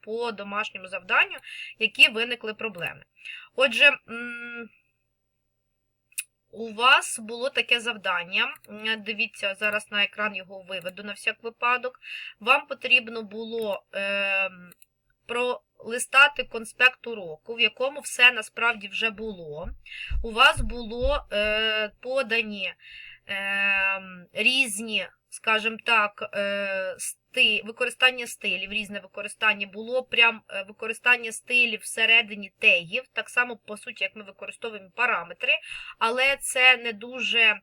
по домашньому завданню, які виникли проблеми. Отже, у вас було таке завдання. Дивіться, зараз на екран його виведу на всяк випадок. Вам потрібно було ем, пролистати конспект уроку, в якому все насправді вже було. У вас було е, подані е, різні, скажімо так, е, використання стилів, різне використання було прям е, використання стилів всередині тегів, так само, по суті, як ми використовуємо параметри, але це не дуже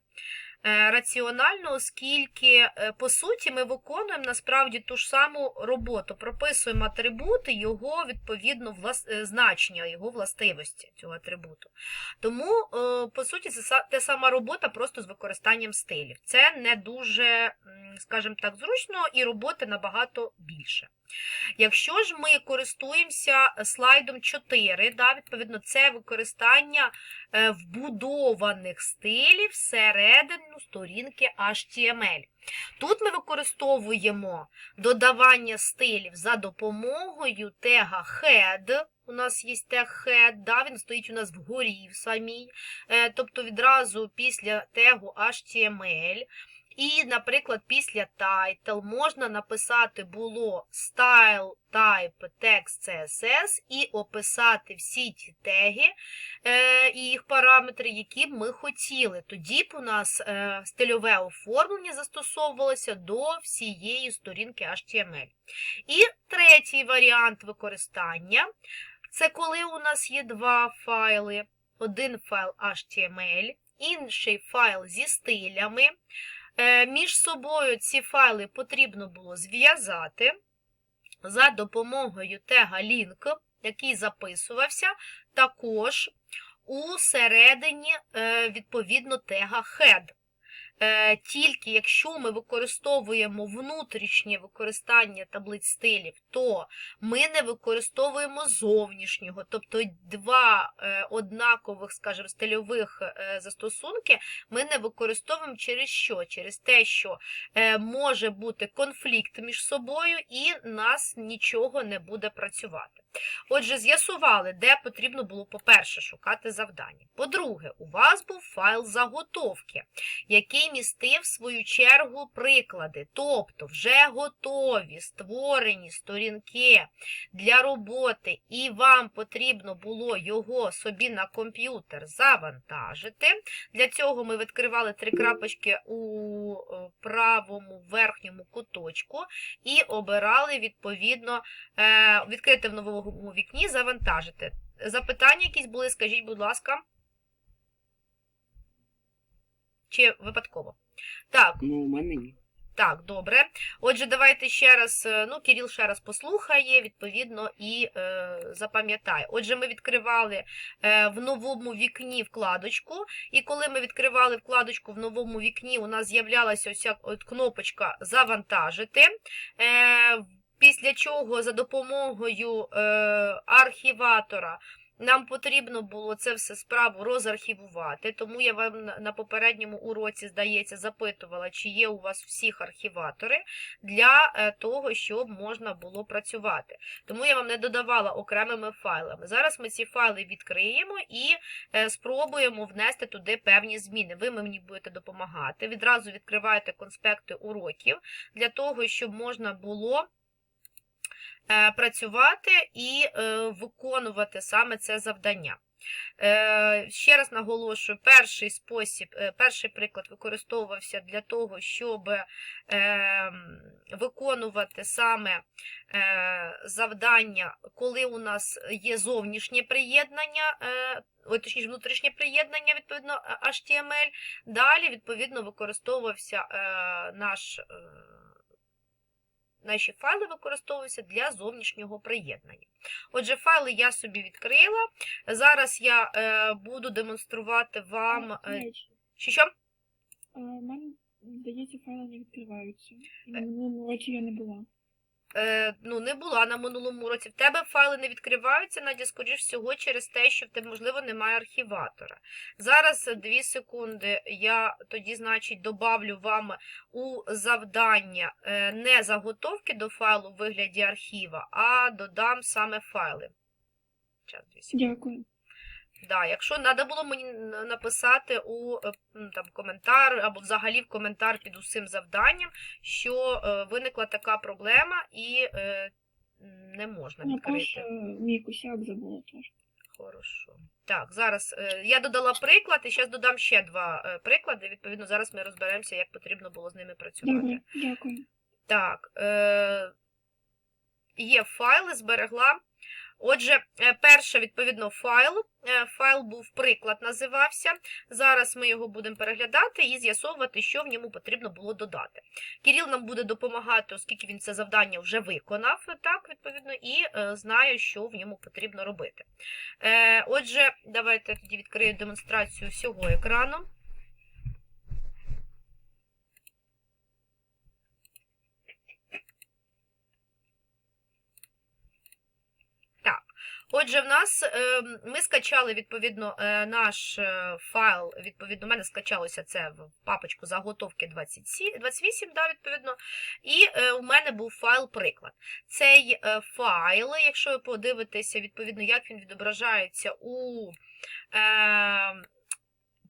раціонально, оскільки, е, по суті, ми виконуємо насправді ту ж саму роботу, прописуємо атрибути, його відповідно влас... е, значення, його властивості цього атрибуту. Тому, е, по суті, це те сама робота просто з використанням стилів. Це не дуже, скажімо так, зручно і роботи набагато більше. Якщо ж ми користуємося слайдом 4, да, відповідно, це використання е, вбудованих стилів всередину сторінки HTML. Тут ми використовуємо додавання стилів за допомогою тега head. У нас є тег head, да, він стоїть у нас вгорі в самій, е, тобто відразу після тегу HTML. І, наприклад, після title можна написати було style type text CSS і описати всі ті теги е, і їх параметри, які б ми хотіли. Тоді б у нас е, стильове оформлення застосовувалося до всієї сторінки HTML. І третій варіант використання це коли у нас є два файли: один файл HTML, інший файл зі стилями. Е, Між собою ці файли потрібно було зв'язати за допомогою тега link, який записувався також у середині е, відповідно тега head. Е, Тільки якщо ми використовуємо внутрішнє використання таблиць стилів, то ми не використовуємо зовнішнього, тобто два е, однакових, скажімо, стильових е, застосунки ми не використовуємо через що? Через те, що може бути конфлікт між собою і нас нічого не буде працювати. Отже, з'ясували, де потрібно було, по-перше, шукати завдання. По-друге, у вас був файл заготовки, який містив в свою чергу приклади, тобто вже готові створені сторінки для роботи, і вам потрібно було його собі на комп'ютер завантажити. Для цього ми відкривали три крапочки у е, правому верхньому куточку і обирали відповідно е, відкрити в новому вікні, завантажити. Запитання якісь були, скажіть, будь ласка. Чи випадково? Так, Ну, у мене ні. так, добре. Отже, давайте ще раз, е, ну, Кирил ще раз послухає, відповідно, і е, запам'ятає. Отже, ми відкривали е, в новому вікні вкладочку, і коли ми відкривали вкладочку в новому вікні, у нас з'являлася ось кнопочка Завантажити. Е, після чого за допомогою е, архіватора нам потрібно було це все справу розархівувати, тому я вам на- попередньому уроці, здається, запитувала, чи є у вас всіх архіватори для е, того, щоб можна було працювати. Тому я вам не додавала окремими файлами. Зараз ми ці файли відкриємо і е, спробуємо внести туди певні зміни. Ви мені будете допомагати. Відразу відкриваєте конспекти уроків для того, щоб можна було працювати і е, виконувати саме це завдання. Е, Ще раз наголошую, перший спосіб, е, перший приклад використовувався для того, щоб е, виконувати саме е, завдання, коли у нас є зовнішнє приєднання, е, точніше, внутрішнє приєднання, відповідно, е, HTML. Далі, відповідно, використовувався е, наш. Е, Наші файли використовуються для зовнішнього приєднання. Отже, файли я собі відкрила. Зараз я е, буду демонструвати вам. Е, Речі, що що? а, здається, файли не відкриваються. І на минулому році я не була. Е, ну, не була на минулому уроці. В тебе файли не відкриваються, Надя, скоріш всього, через те, що в тебе, можливо, немає архіватора. Зараз е, дві секунди. Я тоді, значить, добавлю вам у завдання е, не заготовки до файлу в вигляді архіва, а додам саме файли. Час, дві секунди. Дякую. Да, якщо треба було мені написати у е, там, коментар або взагалі в коментар під усім завданням, що е, виникла така проблема і е, не можна відкрити. просто мій косяк забула теж. Хорошо. Так, зараз е, я додала приклад, і зараз додам ще два е, приклади. Відповідно, зараз ми розберемося, як потрібно було з ними працювати. Добре, дякую. Так, е, є файли, зберегла. Отже, е, перше, відповідно, файл. Е, Файл був приклад, називався. Зараз ми його будемо переглядати і з'ясовувати, що в ньому потрібно було додати. Кирил нам буде допомагати, оскільки він це завдання вже виконав, так, відповідно, і е, знає, що в ньому потрібно робити. Отже, давайте тоді відкрию демонстрацію всього екрану. Отже, в нас е, ми скачали відповідно е, наш е, файл. Відповідно, у мене скачалося це в папочку заготовки 27, 28, да, відповідно. І е, у мене був файл приклад. Цей файл, якщо ви подивитеся, відповідно, як він відображається у.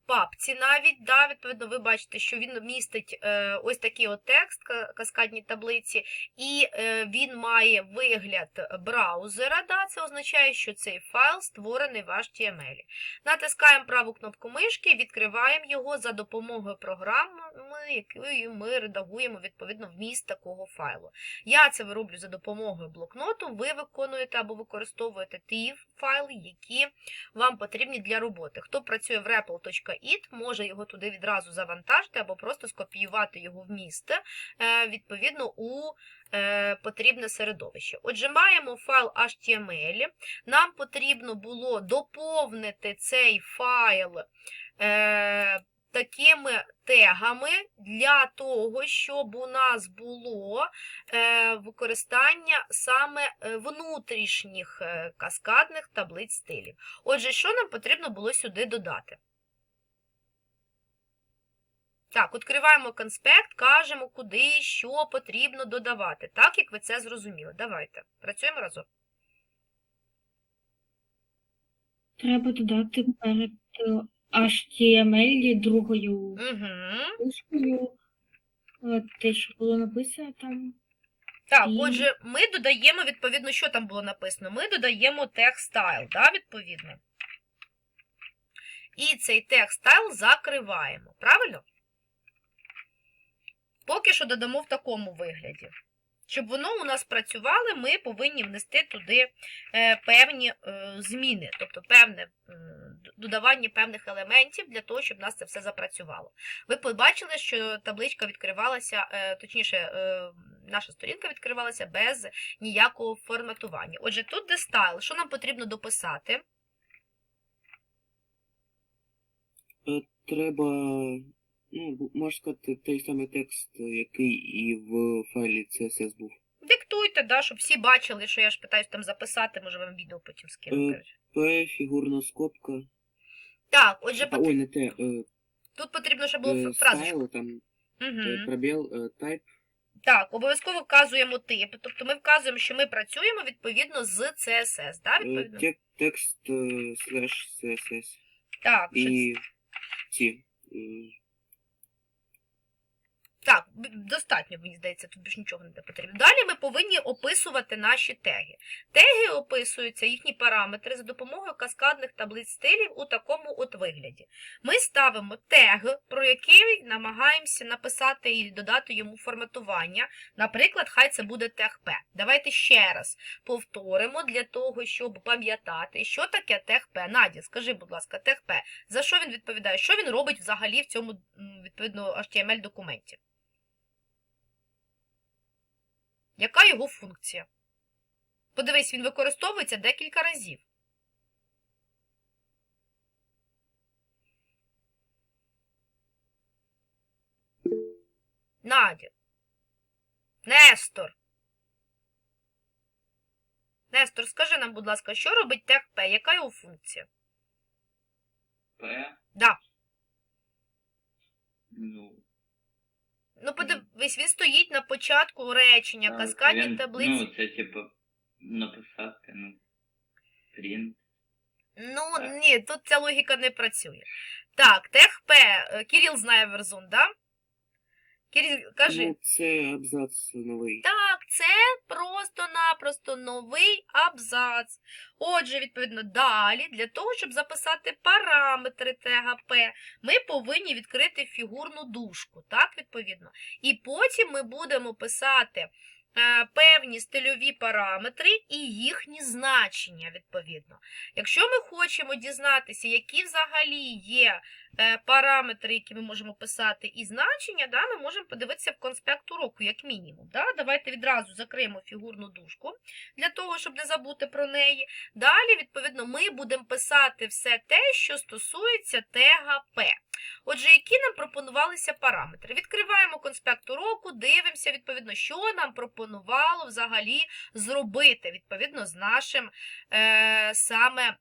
Папці навіть, да, відповідно, ви бачите, що він містить е, ось такий от текст, ка- каскадні таблиці, і е, він має вигляд браузера. Да, це означає, що цей файл створений в HTML. Натискаємо праву кнопку мишки, відкриваємо його за допомогою програми, якою ми редагуємо відповідно вміст такого файлу. Я це вироблю за допомогою блокноту. Ви виконуєте або використовуєте ті файли, які вам потрібні для роботи. Хто працює в REPL.it, може його туди відразу завантажити або просто скопіювати його в е, відповідно у е, потрібне середовище. Отже, маємо файл HTML. Нам потрібно було доповнити цей файл. Такими тегами для того, щоб у нас було е, використання саме е, внутрішніх е, каскадних таблиць стилів. Отже, що нам потрібно було сюди додати? Так, відкриваємо конспект, кажемо, куди, що потрібно додавати, так як ви це зрозуміли. Давайте, працюємо разом. Треба додати перед HTML другою Угу. е, те, що було написано там. Так, І- отже, ми додаємо, відповідно, що там було написано? Ми додаємо text style, да, відповідно. І цей text style закриваємо, правильно? Поки що додамо в такому вигляді. Щоб воно у нас працювало, ми повинні внести туди е, певні е, зміни, тобто певне м, додавання певних елементів для того, щоб у нас це все запрацювало. Ви побачили, що табличка відкривалася, е, точніше, е, наша сторінка відкривалася без ніякого форматування. Отже, тут де стайл, що нам потрібно дописати? Е, Треба, ну, можна сказати, той самий текст, який і в файлі CSS був. Диктуйте, да, щоб всі бачили, що я ж питаюсь там записати, може вам відео потім скину. Е, Фігурна скобка. Так, отже, А, пот- ой, не те. е, тут потрібно, щоб було е, фразочку. Style, там Угу. пробіл, е, type. Так, обов'язково вказуємо тип. Тобто ми вказуємо, що ми працюємо відповідно з CSS, да, е, відповідно? тек- Текст е, slash CSS. Так, І ці. Так, достатньо, мені здається, тут більш нічого не потрібно. Далі ми повинні описувати наші теги. Теги описуються, їхні параметри за допомогою каскадних таблиць стилів у такому от вигляді. Ми ставимо тег, про який намагаємося написати і додати йому форматування. Наприклад, хай це буде тег P. Давайте ще раз повторимо для того, щоб пам'ятати, що таке тег P. Надя, скажи, будь ласка, тег P. За що він відповідає? Що він робить взагалі в цьому відповідно HTML-документі? Яка його функція? Подивись, він використовується декілька разів. Надя. Нестор. Нестор, скажи нам, будь ласка, що робить тег П? Яка його функція? П. Да. Ну, Ну, подивись, він стоїть на початку речення, каскадні таблиці. Ну, це типу написати, ну. Print. Ну, ні, тут ця логіка не працює. Так, тег П. Е, Кирил знає верзун, да? Кирил, кажи. Ну, це абзац новий. Так, це просто-напросто новий абзац. Отже, відповідно, далі, для того, щоб записати параметри тега П, ми повинні відкрити фігурну дужку, так, відповідно. І потім ми будемо писати е, певні стильові параметри і їхні значення, відповідно. Якщо ми хочемо дізнатися, які взагалі є параметри, які ми можемо писати, і значення, да, ми можемо подивитися в конспект уроку, як мінімум. Да? Давайте відразу закриємо фігурну дужку для того, щоб не забути про неї. Далі, відповідно, ми будемо писати все те, що стосується тега П. Отже, які нам пропонувалися параметри? Відкриваємо конспект уроку, дивимося, відповідно, що нам пропонувало взагалі зробити, відповідно, з нашим е, саме.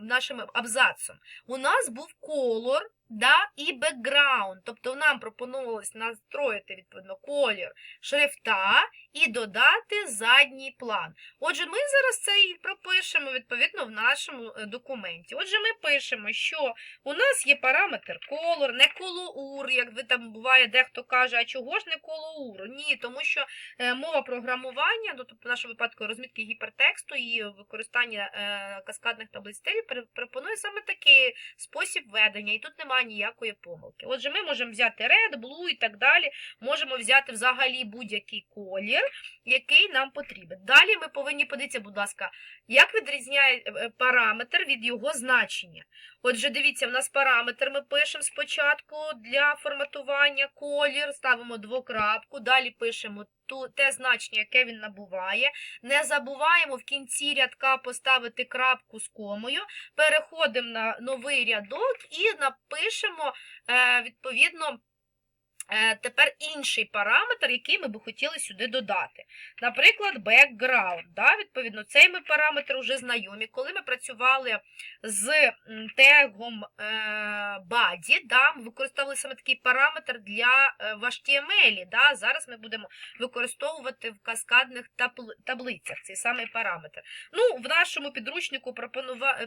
Нашим абзацом. У нас був колор да, і бекграунд. Тобто нам пропонувалось настроїти відповідно колір шрифта і додати задній план. Отже, ми зараз це і пропишемо відповідно в нашому е, документі. Отже, ми пишемо, що у нас є параметр колор, не колоур, як ви там буває, дехто каже, а чого ж не колоур? Ні, тому що е, мова програмування, ну, тобто в нашому випадку розмітки гіпертексту і використання е, каскадних таблиць стилів пропонує саме такий спосіб ведення, і тут немає ніякої помилки. Отже, ми можемо взяти red, blue і так далі, можемо взяти взагалі будь-який колір, який нам потрібен. Далі ми повинні подивитися, будь ласка, як відрізняє е, параметр від його значення. Отже, дивіться, в нас параметр ми пишемо спочатку для форматування колір, ставимо двокрапку, далі пишемо те значення, яке він набуває. Не забуваємо в кінці рядка поставити крапку з комою, переходимо на новий рядок і напишемо е, відповідно. Е, Тепер інший параметр, який ми би хотіли сюди додати. Наприклад, background. Да? Відповідно, цей ми параметр вже знайомі. Коли ми працювали з тегом е, body, да, ми використовували саме такий параметр для е, в HTML. Да? Зараз ми будемо використовувати в каскадних табл- таблицях цей самий параметр. Ну, в нашому підручнику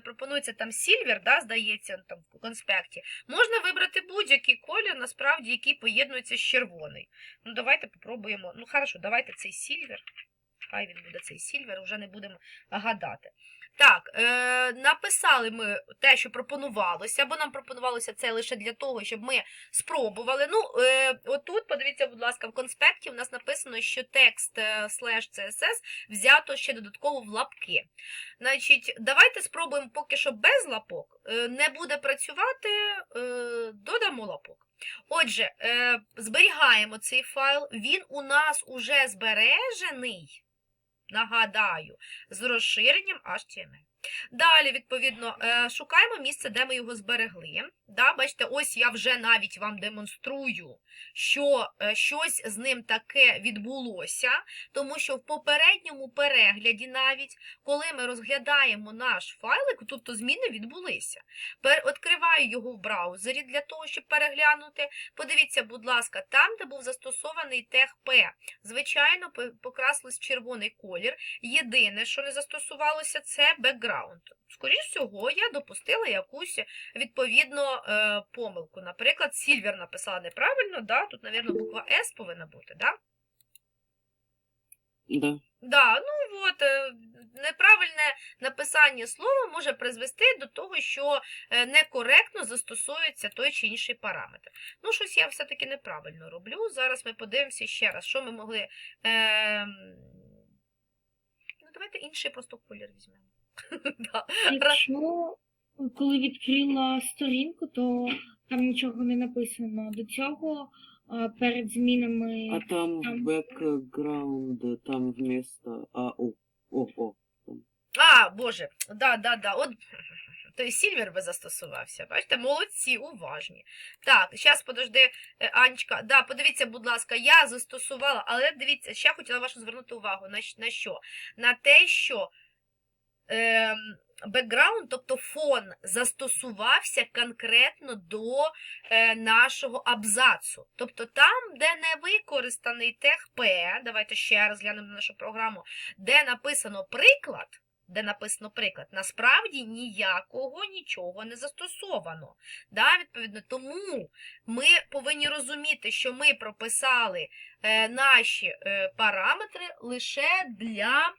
пропонується там Silver, да, здається, там в конспекті. Можна вибрати будь-який колір, насправді, який поєднується з червоний. Ну, давайте попробуємо. Ну, хорошо, давайте цей Silver. Хай він буде цей Silver, вже не будемо гадати. Так, е, написали ми те, що пропонувалося, бо нам пропонувалося це лише для того, щоб ми спробували. Ну, е, отут, подивіться, будь ласка, в конспекті у нас написано, що текст е, slash CSS взято ще додатково в лапки. Значить, давайте спробуємо поки що без лапок. Е, не буде працювати, е, додамо лапок. Отже, е, зберігаємо цей файл. Він у нас уже збережений. Нагадаю, з розширенням HTML. Далі, відповідно, е, шукаємо місце, де ми його зберегли. Да, бачите, ось я вже навіть вам демонструю, що е, щось з ним таке відбулося, тому що в попередньому перегляді навіть, коли ми розглядаємо наш файлик, тут то зміни відбулися. Відкриваю його в браузері для того, щоб переглянути. Подивіться, будь ласка, там, де був застосований тег П, звичайно, по- покрасилось червоний колір. Єдине, що не застосувалося, це бекграунд. Скоріше всього, я допустила якусь відповідно е, помилку. Наприклад, Сільвер написала неправильно, да? тут, мабуть, буква С повинна бути, да? Да. Да, ну от е, неправильне написання слова може призвести до того, що е, некоректно застосується той чи інший параметр. Ну, щось я все-таки неправильно роблю. Зараз ми подивимося ще раз, що ми могли. Е, ну, давайте інший просто колір візьмемо. Коли відкрила сторінку, то там нічого не написано. До цього а, перед змінами А там Там. бэкграунд, там вместо А, О, О, О. А, Боже, да, да, да. От Тобто Сільвер би застосувався. Бачите, молодці, уважні. Так, зараз подожди, е, Анечка. Да, подивіться, будь ласка, я застосувала, але дивіться, ще хотіла вашу звернути увагу на, на що? На те, що бекграунд, тобто фон, застосувався конкретно до е, нашого абзацу. Тобто там, де не використаний тег П, давайте ще раз глянемо на нашу програму, де написано приклад, де написано приклад, насправді ніякого нічого не застосовано. Да, відповідно, тому ми повинні розуміти, що ми прописали е, наші е, параметри лише для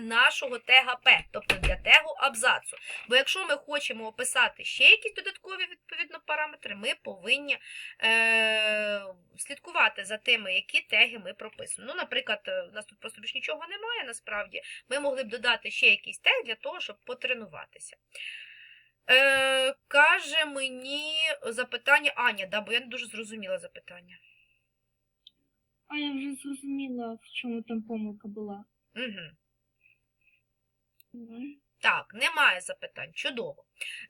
нашого тега П, тобто для тегу абзацу. Бо якщо ми хочемо описати ще якісь додаткові відповідно параметри, ми повинні е, слідкувати за тими, які теги ми прописуємо. Ну, наприклад, е, у нас тут просто більш нічого немає насправді. Ми могли б додати ще якийсь тег для того, щоб потренуватися. Е, каже мені запитання Аня, да, бо я не дуже зрозуміла запитання. А я вже зрозуміла, в чому там помилка була. Угу. Так, немає запитань. Чудово.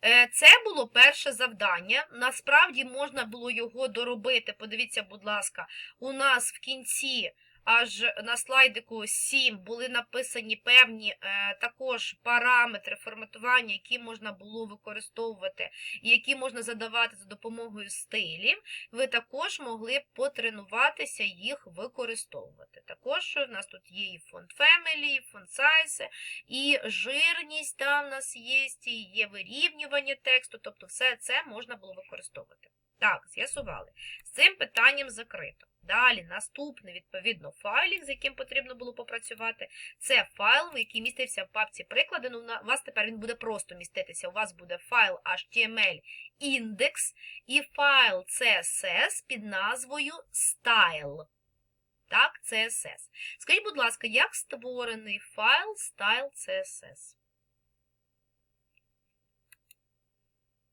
Е, Це було перше завдання. Насправді можна було його доробити. Подивіться, будь ласка, у нас в кінці. Аж на слайдику 7 були написані певні е, також параметри форматування, які можна було використовувати і які можна задавати за допомогою стилів. Ви також могли б потренуватися їх використовувати. Також у нас тут є і фонд Family, і фонд Size, і жирність там у нас є, і є вирівнювання тексту, тобто все це можна було використовувати. Так, з'ясували. З цим питанням закрито. Далі, наступний, відповідно, файлік, з яким потрібно було попрацювати, це файл, який містився в папці приклади. Ну, у вас тепер він буде просто міститися. У вас буде файл HTML індекс і файл CSS під назвою style. Так, CSS. Скажіть, будь ласка, як створений файл style CSS?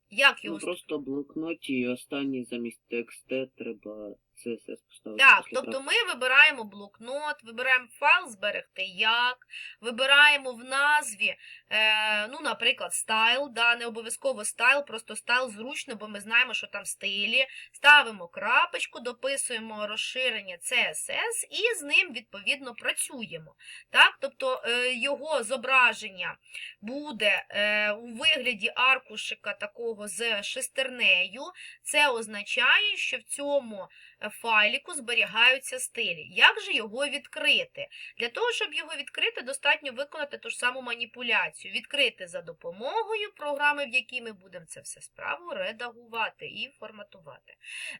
Як його Ну, просто в блокноті останній замість текст треба CSS поставити. Так, тобто ми вибираємо блокнот, вибираємо файл зберегти як, вибираємо в назві, е, ну, наприклад, стайл, да, не обов'язково стайл, просто стайл зручно, бо ми знаємо, що там стилі. Ставимо крапочку, дописуємо розширення CSS і з ним відповідно працюємо. Так, тобто е, його зображення буде е, у вигляді аркушика такого з шестернею. Це означає, що в цьому файліку зберігаються стилі. Як же його відкрити? Для того, щоб його відкрити, достатньо виконати ту ж саму маніпуляцію. Відкрити за допомогою програми, в якій ми будемо це все справу редагувати і форматувати.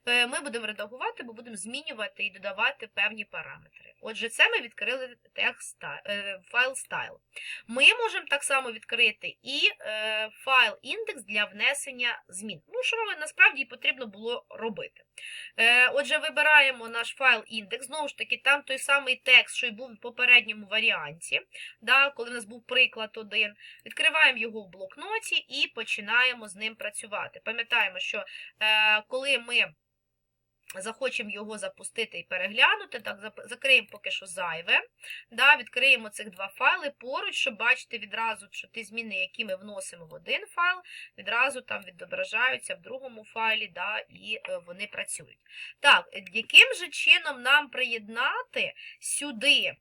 Е, Ми будемо редагувати, бо будемо змінювати і додавати певні параметри. Отже, це ми відкрили е, файл style. Ми можемо так само відкрити і е, файл індекс для внесення змін. Ну, що насправді потрібно було робити. Е, Отже, вибираємо наш файл індекс. Знову ж таки, там той самий текст, що й був в попередньому варіанті, да, коли в нас був приклад один. Відкриваємо його в блокноті і починаємо з ним працювати. Пам'ятаємо, що е, коли ми захочемо його запустити і переглянути, так, закриємо поки що зайве. Да, відкриємо цих два файли поруч, щоб бачити відразу, що ті зміни, які ми вносимо в один файл, відразу там відображаються в другому файлі, да, і е, вони працюють. Так, яким же чином нам приєднати сюди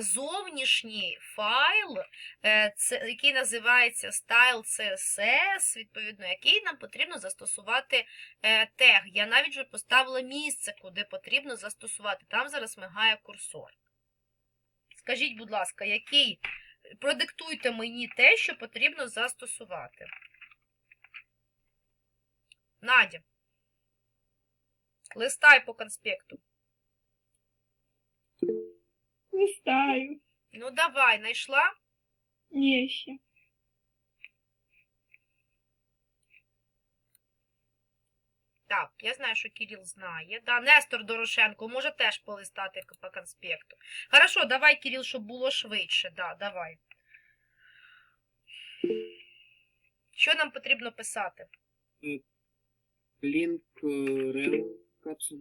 зовнішній файл, е, який називається Style CSS, відповідно, який нам потрібно застосувати е, тег. Я навіть вже поставила місце, куди потрібно застосувати. Там зараз мигає курсор. Скажіть, будь ласка, який продиктуйте мені те, що потрібно застосувати. Надя. Листай по конспекту. Листаю. Ну, давай, знайшла? Ні, ще. Так, я знаю, що Кирил знає. Да, Нестор Дорошенко може теж полистати по конспекту. Хорошо, давай, Кирил, щоб було швидше. Да, давай. Що нам потрібно писати? Link е, rel капсул.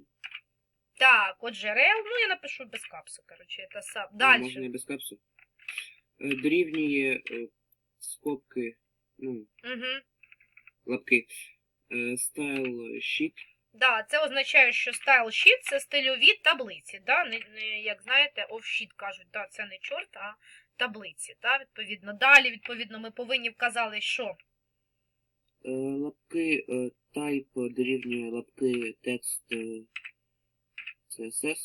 Так, отже, рел, ну я напишу без капсу, коротше, це сам. А, Можна і Далі. без капсул. Е, Дорівнює е, скобки ну, Угу. лапки. Е, Style sheet. Да, це означає, що style sheet – це стильові таблиці. Да? Не, не, як знаєте, off-sheet кажуть, да, це не чорт, а таблиці. Да? Відповідно. Далі, відповідно, ми повинні вказали, що Лапки type дорівнює лапки текст.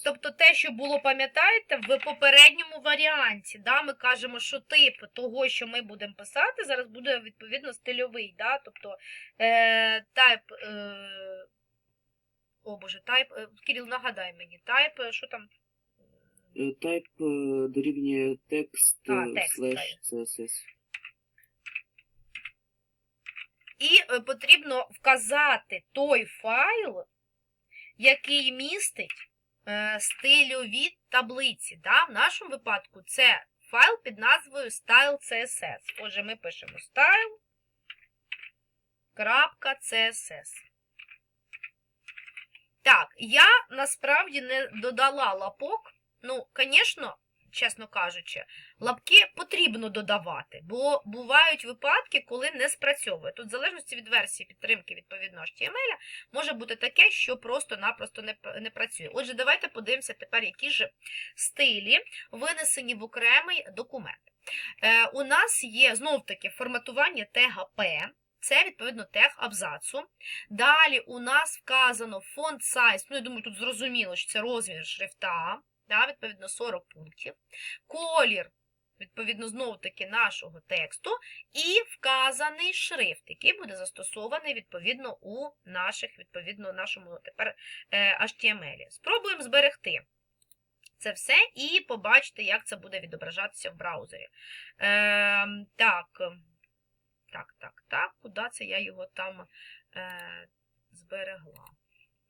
Тобто те, що було, пам'ятаєте, в попередньому варіанті, да, ми кажемо, що тип того, що ми будемо писати, зараз буде відповідно стильовий. Да? Тобто е, type, е, о боже, type, е, Кирил, нагадай мені, type, е, що там? Е, Type е, дорівнює текст А, текст, slash. CSS. І потрібно вказати той файл, який містить стильові таблиці. Да? В нашому випадку це файл під назвою style.css. Отже, ми пишемо style.css. Так, я насправді не додала лапок. Ну, звісно, чесно кажучи, лапки потрібно додавати, бо бувають випадки, коли не спрацьовує. Тут, в залежності від версії підтримки відповідно HTML, може бути таке, що просто-напросто не, не працює. Отже, давайте подивимося тепер, які ж стилі винесені в окремий документ. Е, у нас є знов-таки форматування TGP. Це, відповідно, тег абзацу. Далі у нас вказано фонд size, ну, я думаю, тут зрозуміло, що це розмір шрифта, да, відповідно, 40 пунктів. Колір, відповідно, знову-таки нашого тексту, і вказаний шрифт, який буде застосований, відповідно, у наших, відповідно, нашому тепер е, HTML. Спробуємо зберегти це все і побачити, як це буде відображатися в браузері. Е, так, так, так, так, куди це я його там е, зберегла?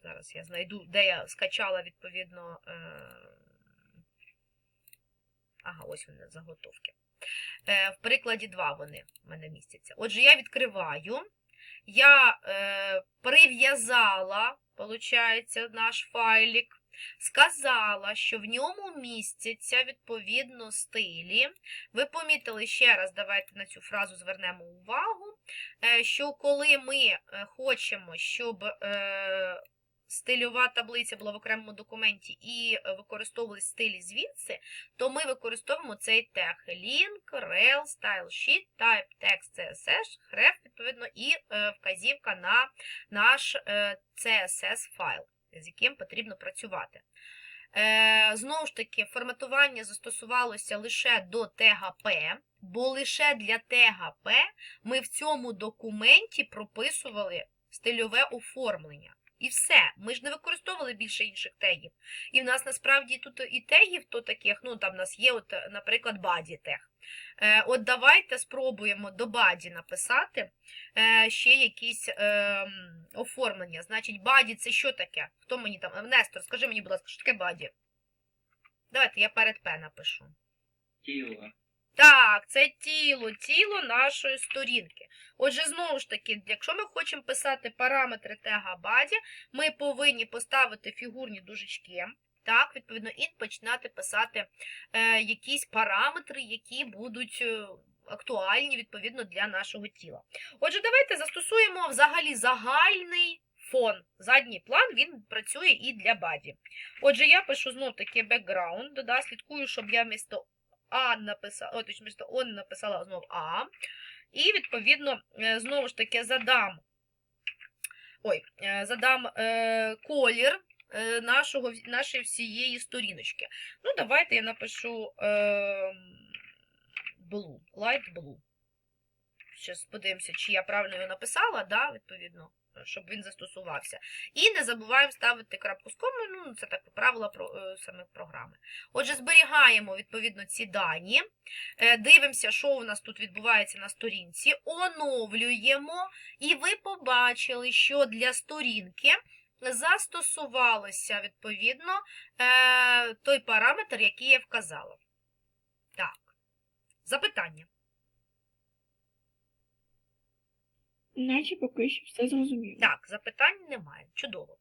Зараз я знайду, де я скачала, відповідно. Е, ага, ось вони заготовки. Е, в прикладі 2 вони в мене містяться. Отже, я відкриваю. Я е, прив'язала, виходить, наш файлік. Сказала, що в ньому містяться відповідно стилі. Ви помітили ще раз, давайте на цю фразу звернемо увагу, е, що коли ми е, хочемо, щоб стильова таблиця була в окремому документі і е, використовували стилі звідси, то ми використовуємо цей тег link, rel, style sheet, type, text, css, href, відповідно, і е, вказівка на наш е, CSS файл, з яким потрібно працювати. Знову ж таки, форматування застосувалося лише до тега P, бо лише для тега P ми в цьому документі прописували стильове оформлення. І все. Ми ж не використовували більше інших тегів. І в нас насправді тут і тегів, то таких, ну там в нас є, от, наприклад, body тег. Е, от давайте спробуємо до body написати е, ще якісь е, оформлення. Значить, body це що таке? Хто мені там? Нестор, скажи мені, будь ласка, що таке body? Давайте я перед П напишу. Тіло. Так, це тіло, тіло нашої сторінки. Отже, знову ж таки, якщо ми хочемо писати параметри тега body, ми повинні поставити фігурні дужечки. Так, відповідно, і починати писати е, якісь параметри, які будуть е, актуальні відповідно для нашого тіла. Отже, давайте застосуємо взагалі загальний фон. Задній план він працює і для баді. Отже, я пишу знов таки background, да, слідкую, щоб я вмісто а написала, о, точніше, он написала знову А. І, відповідно, е, знову ж таки задам, ой, е, задам е, колір е, нашого, нашої всієї сторіночки. Ну, давайте я напишу е, blue, light blue. Зараз подивимося, чи я правильно його написала, да, відповідно, щоб він застосувався. І не забуваємо ставити крапку з комою, ну, це так правила про, е, саме програми. Отже, зберігаємо відповідно ці дані, е, дивимося, що у нас тут відбувається на сторінці, оновлюємо, і ви побачили, що для сторінки застосувалося відповідно е, той параметр, який я вказала. Так, запитання. Наче поки що все зрозуміло. Так, запитань немає. Чудово.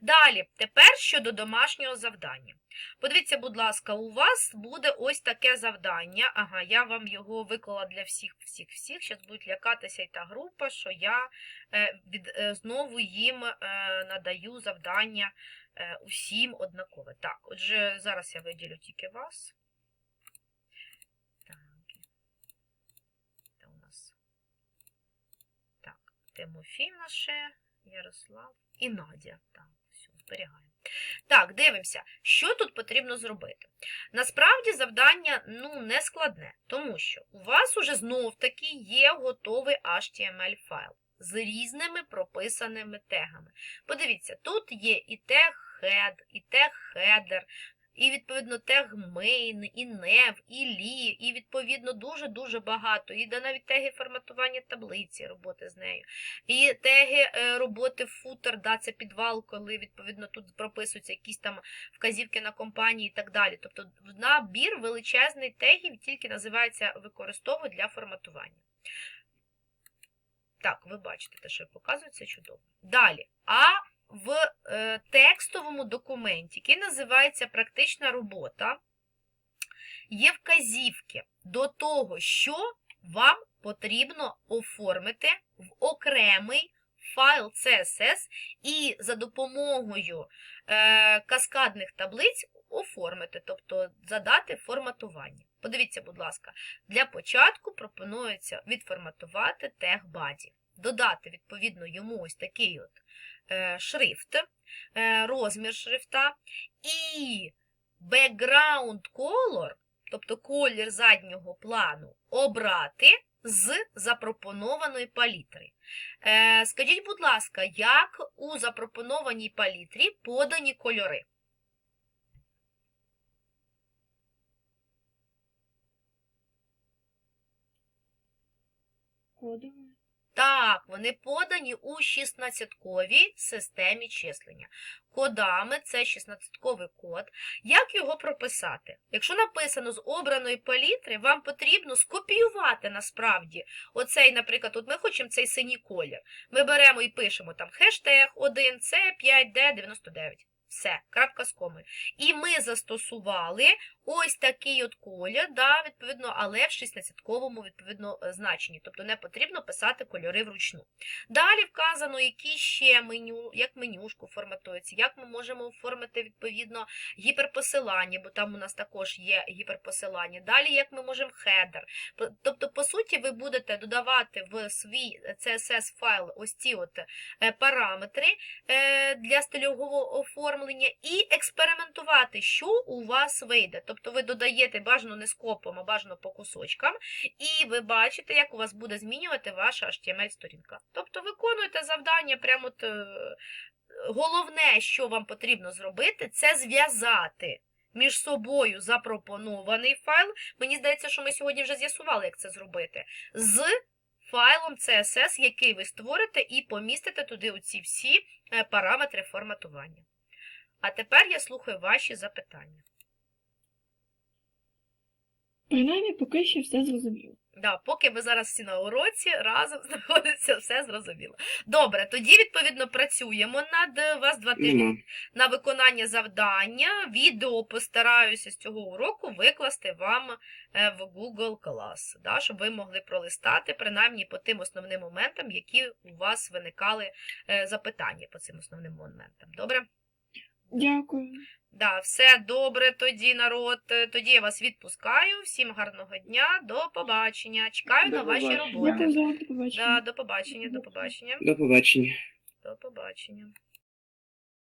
Далі, тепер щодо домашнього завдання. Подивіться, будь ласка, у вас буде ось таке завдання. Ага, я вам його виклала для всіх, всіх, всіх. Зараз будуть лякатися і та група, що я е, від, е, знову їм е, надаю завдання е, усім однакове. Так, отже, зараз я виділю тільки вас. Так. Це у нас. Так, Тимофій ще, Ярослав і Надя. Так, все, зберігаємо. Так, дивимося, що тут потрібно зробити. Насправді завдання ну, не складне, тому що у вас уже знов таки є готовий HTML файл з різними прописаними тегами. Подивіться, тут є і тег head, і тег header, і відповідно тег main, і nev, і li, і відповідно дуже-дуже багато. І де навіть теги форматування таблиці, роботи з нею. І теги е, роботи footer, да, це підвал, коли відповідно тут прописуються якісь там вказівки на компанії і так далі. Тобто набір величезний тегів тільки називається використовую для форматування. Так, ви бачите те, що я показую, це чудово. Далі. А в е, текстовому документі, який називається практична робота, є вказівки до того, що вам потрібно оформити в окремий файл CSS і за допомогою е, каскадних таблиць оформити, тобто задати форматування. Подивіться, будь ласка, для початку пропонується відформатувати тег body, додати відповідно йому ось такий от е, шрифт, е, розмір шрифта і background color, тобто колір заднього плану, обрати з запропонованої палітри. Е, скажіть, будь ласка, як у запропонованій палітрі подані кольори? Кодове. Так, вони подані у 16-ковій системі числення. Кодами це 16-ковий код. Як його прописати? Якщо написано з обраної палітри, вам потрібно скопіювати насправді оцей, наприклад, от ми хочемо цей синій колір. Ми беремо і пишемо там хештег 1C5D99. Все, крапка з комою. І ми застосували ось такий от колір, да, відповідно, але в 16-ковому відповідно е, значенні. Тобто не потрібно писати кольори вручну. Далі вказано, які ще меню, як менюшку форматується, як ми можемо оформити відповідно гіперпосилання, бо там у нас також є гіперпосилання. Далі як ми можемо хедер. Тобто, по суті, ви будете додавати в свій CSS файл ось ці от е, параметри е, для стильового оформлення і експериментувати, що у вас вийде. Тобто ви додаєте бажано не скопом, а бажано по кусочкам, і ви бачите, як у вас буде змінювати ваша HTML-сторінка. Тобто виконуєте завдання прямо от, е, головне, що вам потрібно зробити, це зв'язати між собою запропонований файл. Мені здається, що ми сьогодні вже з'ясували, як це зробити. З файлом CSS, який ви створите, і помістите туди оці всі е, параметри форматування. А тепер я слухаю ваші запитання. Принаймні, поки що все зрозуміло. Да, поки ви зараз всі на уроці, разом знаходиться, все зрозуміло. Добре, тоді, відповідно, працюємо над е, вас два тижні Нема. на виконання завдання. Відео постараюся з цього уроку викласти вам е, в Google Class, да, щоб ви могли пролистати, принаймні по тим основним моментам, які у вас виникали е, запитання по цим основним моментам. Добре? Дякую. Да, все добре тоді, народ. Тоді я вас відпускаю. Всім гарного дня, до побачення. Чекаю До на ваші роботи. До побачення. Да, до побачення, до побачення, До побачення. до побачення.